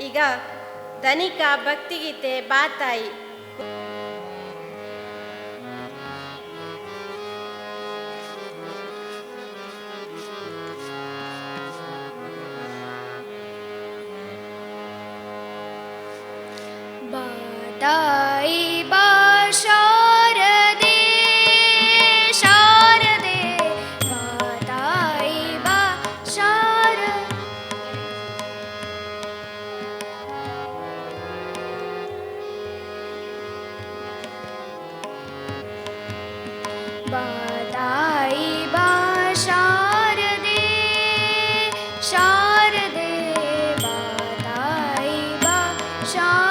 ಈಗ ಧನಿಕ ಭಕ್ತಿಗೀತೆ ಬಾತಾಯಿ. ಬಾದಾಯಿ दायिब शारदे शारदे शार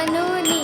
ಮನುನಿ